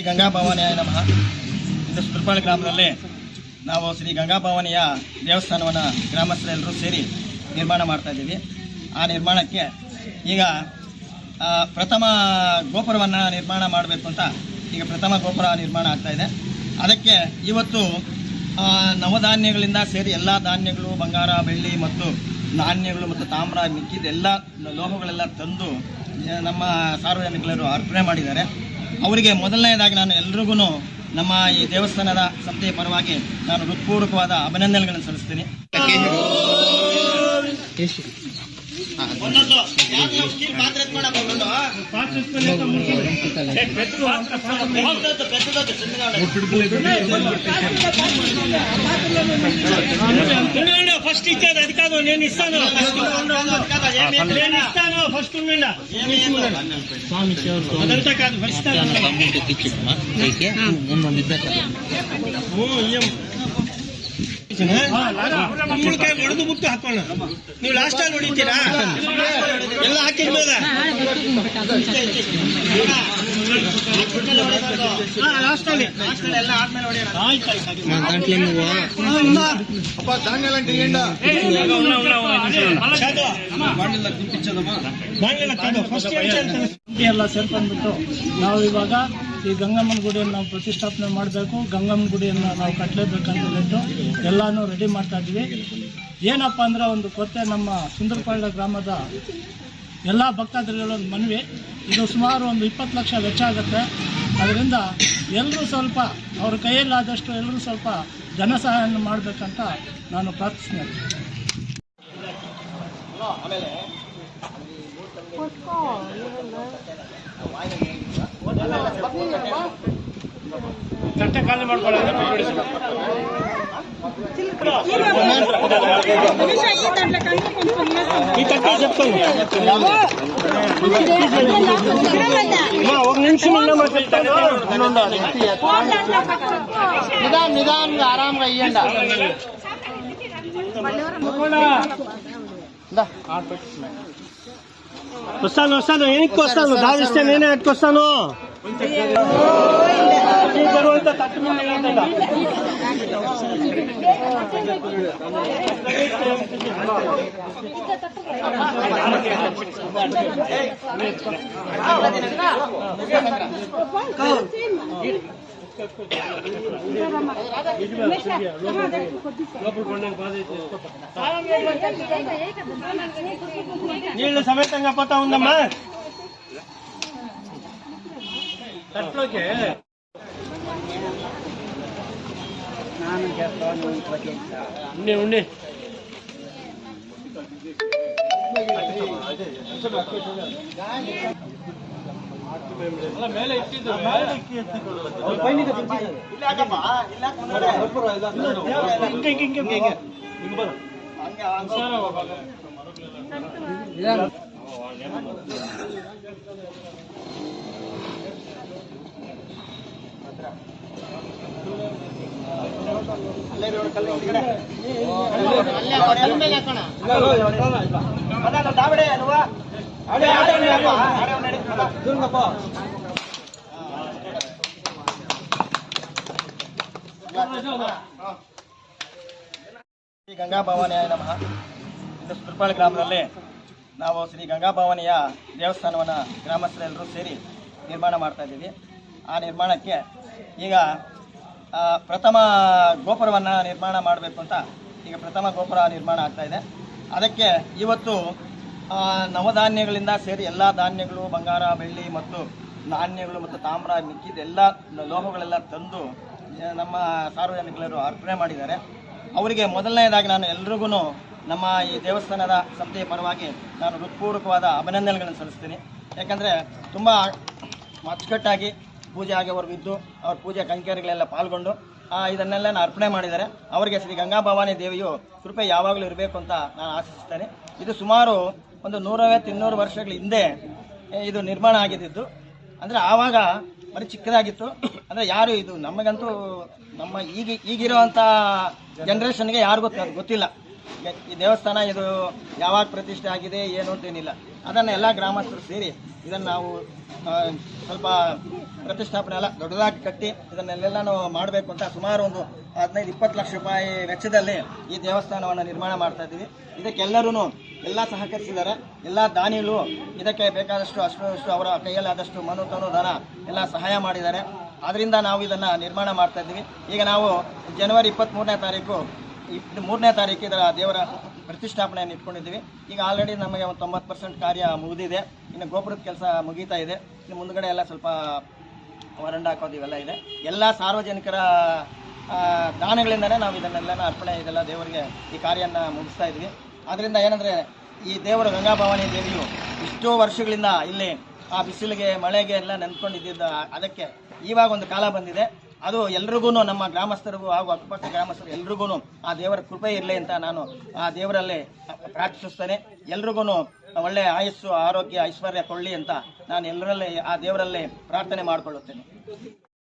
ಶ್ರೀ ಗಂಗಾ ಭವಾನಿಯ ನಮಃ. ಇದು ಸುರ್ಪಾಳ ಗ್ರಾಮದಲ್ಲಿ ನಾವು ಶ್ರೀ ಗಂಗಾ ಭವಾನಿಯ ದೇವಸ್ಥಾನವನ್ನು ಗ್ರಾಮಸ್ಥರೆಲ್ಲರೂ ಸೇರಿ ನಿರ್ಮಾಣ ಮಾಡ್ತಾ ಇದ್ದೀವಿ. ಆ ನಿರ್ಮಾಣಕ್ಕೆ ಈಗ ಪ್ರಥಮ ಗೋಪುರವನ್ನು ನಿರ್ಮಾಣ ಮಾಡಬೇಕು ಅಂತ ಈಗ ಪ್ರಥಮ ಗೋಪುರ ನಿರ್ಮಾಣ ಆಗ್ತಾ ಇದೆ. ಅದಕ್ಕೆ ಇವತ್ತು ನವಧಾನ್ಯಗಳಿಂದ ಸೇರಿ ಎಲ್ಲ ಧಾನ್ಯಗಳು, ಬಂಗಾರ, ಬೆಳ್ಳಿ ಮತ್ತು ನಾಣ್ಯಗಳು ಮತ್ತು ತಾಮ್ರ, ಮಿಕ್ಕಿದ ಎಲ್ಲ ಲೋಹಗಳೆಲ್ಲ ತಂದು, ನಮ್ಮ ಸಾರ್ವಜನಿಕರು ಅರ್ಪಣೆ ಮಾಡಿದ್ದಾರೆ. ಅವರಿಗೆ ಮೊದಲನೆಯದಾಗಿ ನಾನು ಎಲ್ರಿಗೂ ನಮ್ಮ ಈ ದೇವಸ್ಥಾನದ ಸಂತೆಯ ಪರವಾಗಿ ನಾನು ಹೃತ್ಪೂರ್ವಕವಾದ ಅಭಿನಂದನೆಗಳನ್ನು ಸಲ್ಲಿಸ್ತೀನಿ. ಫಸ್ಟ್ ಇಚ್ಛೆ ಅದಕ್ಕಾಗ కాదు ಕುಂಬಳಕಾಯಿ ಬಿಟ್ಟು ಹಾಕೋಣ. ನೀವು ಲಾಸ್ಟ್ ಹೊಡಿತೀರಾ? ಎಲ್ಲ ಸೇರ್ಕೊಂಡ್ಬಿಟ್ಟು ನಾವು ಇವಾಗ ಈ ಗಂಗಮ್ಮನ ಗುಡಿಯನ್ನು ನಾವು ಪ್ರತಿಷ್ಠಾಪನೆ ಮಾಡಬೇಕು. ಗಂಗಮ್ಮನ ಗುಡಿಯನ್ನು ನಾವು ಕಟ್ಟಲೇಬೇಕಂತ ಹೇಳಿಟ್ಟು ಎಲ್ಲನೂ ರೆಡಿ ಮಾಡ್ತಾ ಇದ್ದೀವಿ. ಏನಪ್ಪ ಅಂದ್ರೆ ಒಂದು ಕೊತ್ತೆ ನಮ್ಮ ಸುಂದರಪಾಳ್ಯ ಗ್ರಾಮದ ಎಲ್ಲ ಭಕ್ತಾದಿಗಳ ಒಂದು ಮನವಿ. ಇದು ಸುಮಾರು ಒಂದು ಇಪ್ಪತ್ತು ಲಕ್ಷ ವೆಚ್ಚ ಆಗುತ್ತೆ. ಅದರಿಂದ ಎಲ್ಲರೂ ಸ್ವಲ್ಪ ಅವ್ರ ಕೈಯಲ್ಲಾದಷ್ಟು ಎಲ್ಲರೂ ಸ್ವಲ್ಪ ಧನ ಸಹಾಯ ಮಾಡಬೇಕಂತ ನಾನು ಪ್ರಾರ್ಥಿಸ್ತೀನಿ. ತಟ್ಟೆ ಖಾಲಿ ಮಾಡ್ಕೊಳ್ಳೋಣ ಈ ತಟ್ಟೆ చెప్తాను ఒక నిమిషం ఉండ మాట్లాడతాను నిదాన్ నిదానంగా ఆరాంగా ఇయ్యండి వస్తాను వస్తాను వెనక్కి వస్తాను దావిస్తే నేనే ఎట్టుకొస్తాను బరువంతా తట్టు మీద నిలబడ్డా. నీళ్లు సమేతంగా పోతా ఉందమ్మా తట్లోకి ఉండి ఉండి ಮೇಲೆ ದಾವಡೆ ಅಲ್ವಾ? ಶ್ರೀ ಗಂಗಾ ಭವಾನಿಯ ನಮಃ. ಇಂದು ಸುರ್ಪಾಳ ಗ್ರಾಮದಲ್ಲಿ ನಾವು ಶ್ರೀ ಗಂಗಾ ಭವಾನಿಯ ದೇವಸ್ಥಾನವನ್ನು ಗ್ರಾಮಸ್ಥರೆಲ್ಲರೂ ಸೇರಿ ನಿರ್ಮಾಣ ಮಾಡ್ತಾ ಇದ್ದೀವಿ. ಆ ನಿರ್ಮಾಣಕ್ಕೆ ಈಗ ಪ್ರಥಮ ಗೋಪುರವನ್ನು ನಿರ್ಮಾಣ ಮಾಡಬೇಕು ಅಂತ ಈಗ ಪ್ರಥಮ ಗೋಪುರ ನಿರ್ಮಾಣ ಆಗ್ತಾ ಇದೆ. ಅದಕ್ಕೆ ಇವತ್ತು ನವಧಾನ್ಯಗಳಿಂದ ಸೇರಿ ಎಲ್ಲ ಧಾನ್ಯಗಳು, ಬಂಗಾರ, ಬೆಳ್ಳಿ ಮತ್ತು ನಾಣ್ಯಗಳು ಮತ್ತು ತಾಮ್ರ, ಮಿಕ್ಕಿದ ಎಲ್ಲ ಲೋಹಗಳೆಲ್ಲ ತಂದು ನಮ್ಮ ಸಾರ್ವಜನಿಕರು ಅರ್ಪಣೆ ಮಾಡಿದ್ದಾರೆ. ಅವರಿಗೆ ಮೊದಲನೇದಾಗಿ ನಾನು ಎಲ್ರಿಗೂ ನಮ್ಮ ಈ ದೇವಸ್ಥಾನದ ಸಂತೆಯ ಪರವಾಗಿ ನಾನು ಹೃತ್ಪೂರ್ವಕವಾದ ಅಭಿನಂದನೆಗಳನ್ನು ಸಲ್ಲಿಸ್ತೀನಿ. ಯಾಕಂದರೆ ತುಂಬ ಅಚ್ಚುಕಟ್ಟಾಗಿ ಪೂಜೆ ಆಗೋವರೆಗೂ ಇದ್ದು ಅವ್ರ ಪೂಜೆ ಕೈಂಕರ್ಯಗಳೆಲ್ಲ ಪಾಲ್ಗೊಂಡು ಇದನ್ನೆಲ್ಲ ಇದನ್ನೆಲ್ಲ ಅರ್ಪಣೆ ಮಾಡಿದ್ದಾರೆ. ಅವರಿಗೆ ಶ್ರೀ ಗಂಗಾ ಭವಾನಿ ದೇವಿಯು ಕೃಪೆ ಯಾವಾಗಲೂ ಇರಬೇಕು ಅಂತ ನಾನು ಆಶಿಸ್ತೇನೆ ಇದು ಸುಮಾರು ಒಂದು ನೂರೈವತ್ತು ಇನ್ನೂರು ವರ್ಷಗಳ ಹಿಂದೆ ಇದು ನಿರ್ಮಾಣ ಆಗಿದ್ದು. ಅಂದರೆ ಆವಾಗ ಬರೀ ಚಿಕ್ಕದಾಗಿತ್ತು. ಅಂದರೆ ಯಾರು ಇದು ನಮಗಂತೂ ನಮ್ಮ ಈಗ ಈಗಿರುವಂಥ ಜನ್ರೇಷನ್ಗೆ ಯಾರು ಗೊತ್ತ- ಗೊತ್ತಿಲ್ಲ. ಈ ದೇವಸ್ಥಾನ ಇದು ಯಾವಾಗ ಪ್ರತಿಷ್ಠೆ ಆಗಿದೆ, ಏನು ಅಂತೇನಿಲ್ಲ ಅದನ್ನು ಎಲ್ಲ ಗ್ರಾಮಸ್ಥರು ಸೇರಿ ಇದನ್ನು ನಾವು ಸ್ವಲ್ಪ ಪ್ರತಿಷ್ಠಾಪನೆ ಎಲ್ಲ ದೊಡ್ಡದಾಗಿ ಕಟ್ಟಿ ಇದನ್ನೆಲ್ಲೆಲ್ಲನೂ ಮಾಡಬೇಕು ಅಂತ ಸುಮಾರು ಒಂದು ಹದಿನೈದು, ಇಪ್ಪತ್ತು ಲಕ್ಷ ರೂಪಾಯಿ ವೆಚ್ಚದಲ್ಲಿ ಈ ದೇವಸ್ಥಾನವನ್ನು ನಿರ್ಮಾಣ ಮಾಡ್ತಾ ಇದ್ದೀವಿ. ಇದಕ್ಕೆಲ್ಲರೂ ಎಲ್ಲ ಸಹಕರಿಸಿದ್ದಾರೆ. ಎಲ್ಲ ದಾನಿಗಳು ಇದಕ್ಕೆ ಬೇಕಾದಷ್ಟು ಅಷ್ಟು ಅವರ ಕೈಯಲ್ಲಾದಷ್ಟು ಮನು ತನು ಧನ ಎಲ್ಲ ಸಹಾಯ ಮಾಡಿದ್ದಾರೆ. ಅದರಿಂದ ನಾವು ಇದನ್ನು ನಿರ್ಮಾಣ ಮಾಡ್ತಾ ಇದ್ದೀವಿ. ಈಗ ನಾವು ಜನವರಿ ಇಪ್ಪತ್ತ್ಮೂರನೇ ತಾರೀಕು, ಇಪ್ ಮೂರನೇ ತಾರೀಕು ಇದರ ದೇವರ ಪ್ರತಿಷ್ಠಾಪನೆಯನ್ನು ಇಟ್ಕೊಂಡಿದ್ದೀವಿ. ಈಗ ಆಲ್ರೆಡಿ ನಮಗೆ ಒಂದು ತೊಂಬತ್ತು ಪರ್ಸೆಂಟ್ ಕಾರ್ಯ ಮುಗಿದಿದೆ. ಇನ್ನು ಗೋಪುರದ ಕೆಲಸ ಮುಗೀತಾ ಇದೆ. ಇನ್ನು ಮುಂದಗಡೆ ಎಲ್ಲ ಸ್ವಲ್ಪ ವರಂಡ ಹಾಕೋದು ಇವೆಲ್ಲ ಇದೆ. ಎಲ್ಲ ಸಾರ್ವಜನಿಕರ ದಾನಗಳಿಂದಲೇ ನಾವು ಇದನ್ನೆಲ್ಲ ಅರ್ಪಣೆ ಇದೆಲ್ಲ ದೇವರಿಗೆ ಈ ಕಾರ್ಯನ ಮುಗಿಸ್ತಾ ಇದ್ವಿ ಅದರಿಂದ ಏನಂದರೆ ಈ ದೇವರ ಗಂಗಾಭವಾನಿ ದೇವಿಯು ಇಷ್ಟೋ ವರ್ಷಗಳಿಂದ ಇಲ್ಲಿ ಆ ಬಿಸಿಲಿಗೆ, ಮಳೆಗೆ ಎಲ್ಲ ನೆನ್ಕೊಂಡಿದ್ದ ಅದಕ್ಕೆ ಇವಾಗ ಒಂದು ಕಾಲ ಬಂದಿದೆ. ಅದು ಎಲ್ರಿಗೂ ನಮ್ಮ ಗ್ರಾಮಸ್ಥರಿಗೂ ಹಾಗೂ ಅಕ್ಕಪಕ್ಕ ಗ್ರಾಮಸ್ಥರು ಎಲ್ರಿಗೂ ಆ ದೇವರ ಕೃಪೆ ಇರಲಿ ಅಂತ ನಾನು ಆ ದೇವರಲ್ಲಿ ಪ್ರಾರ್ಥಿಸುತ್ತೇನೆ. ಎಲ್ರಿಗೂ ಒಳ್ಳೆಯ ಆಯಸ್ಸು, ಆರೋಗ್ಯ, ಐಶ್ವರ್ಯ ಕೊಳ್ಳಿ ಅಂತ ನಾನು ಎಲ್ಲರಲ್ಲಿ ಆ ದೇವರಲ್ಲಿ ಪ್ರಾರ್ಥನೆ ಮಾಡಿಕೊಳ್ಳುತ್ತೇನೆ.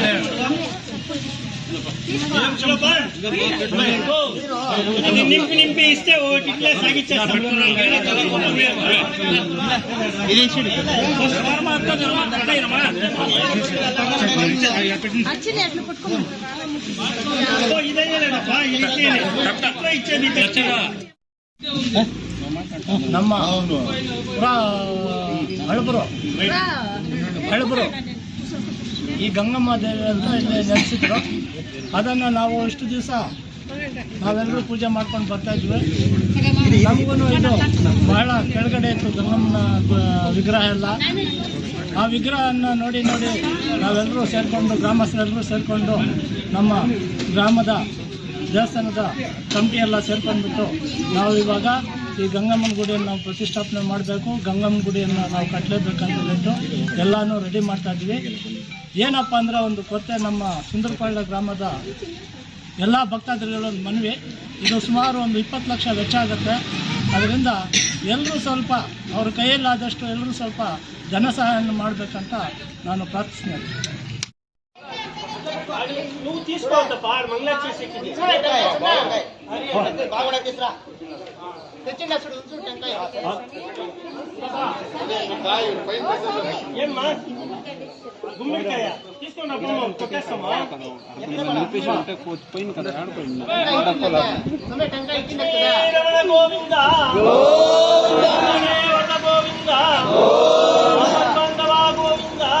సాగిచ్చేస్తాం ఓ, ఇదే లేదప్ప, ఇది ఇచ్చేయండి. ఇట్లా ఇచ్చేది ఇట్లా. ನಮ್ಮ ಪುರಾ ಹಳಬರು ಹಳಬರು ಈ ಗಂಗಮ್ಮ ದೇವಿ ಅಂತ ಇಲ್ಲಿ ನೆಲೆಸಿದ್ರು. ಅದನ್ನು ನಾವು ಇಷ್ಟು ದಿವಸ ನಾವೆಲ್ಲರೂ ಪೂಜೆ ಮಾಡ್ಕೊಂಡು ಬರ್ತಾ ಇದ್ವಿ. ನಮಗೂ ಇದು ಬಹಳ ಕೆಳಗಡೆ ಇತ್ತು ಗಂಗಮ್ಮನ ವಿಗ್ರಹ ಎಲ್ಲ. ಆ ವಿಗ್ರಹವನ್ನು ನೋಡಿ ನೋಡಿ ನಾವೆಲ್ಲರೂ ಸೇರಿಕೊಂಡು ಗ್ರಾಮಸ್ಥರೆಲ್ಲರೂ ಸೇರಿಕೊಂಡು ನಮ್ಮ ಗ್ರಾಮದ ದೇವಸ್ಥಾನದ ಕಮಿಟಿ ಎಲ್ಲ ಸೇರ್ಕೊಂಡ್ಬಿಟ್ಟು ನಾವು ಇವಾಗ ಈ ಗಂಗಮ್ಮನ ಗುಡಿಯನ್ನು ನಾವು ಪ್ರತಿಷ್ಠಾಪನೆ ಮಾಡಬೇಕು. ಗಂಗಮ್ಮನ ಗುಡಿಯನ್ನು ನಾವು ಕಟ್ಟಲೇಬೇಕಂತ ಹೇಳ್ಬಿಟ್ಟು ಎಲ್ಲನೂ ರೆಡಿ ಮಾಡ್ತಾ ಇದ್ವಿ. ಏನಪ್ಪ ಅಂದ್ರೆ ಒಂದು ಕೊರತೆ ನಮ್ಮ ಸುಂದರಪಾಳ್ಯ ಗ್ರಾಮದ ಎಲ್ಲ ಭಕ್ತಾದಿಗಳೊಂದು ಮನವಿ. ಇದು ಸುಮಾರು ಒಂದು ಇಪ್ಪತ್ತು ಲಕ್ಷ ವೆಚ್ಚ ಆಗುತ್ತೆ. ಅದರಿಂದ ಎಲ್ಲರೂ ಸ್ವಲ್ಪ ಅವ್ರ ಕೈಯಲ್ಲಾದಷ್ಟು ಎಲ್ಲರೂ ಸ್ವಲ್ಪ ಧನ ಸಹಾಯವನ್ನು ಮಾಡಬೇಕಂತ ನಾನು ಪ್ರಾರ್ಥಿಸ್ತೇನೆ. ಏನು గుమ్మిడికాయ. తీసుకోండి అప్పుడు కొట్టేస్తామా? పోయింది కదా. ఆడిపోయింది గోవిందా. గోవిందా. గోవిందా.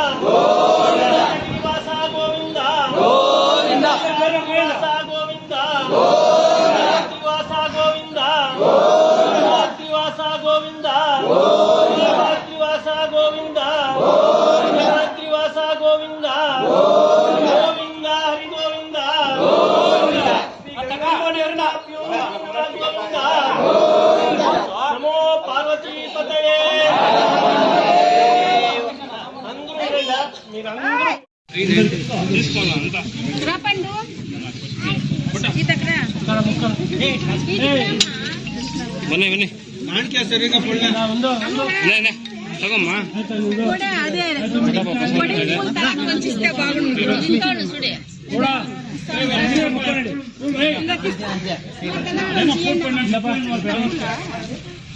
గోవిందా. గోవిందా. అందరూ ఇలా మీరందరూ రాపండు ఇతకరా ಒಂದು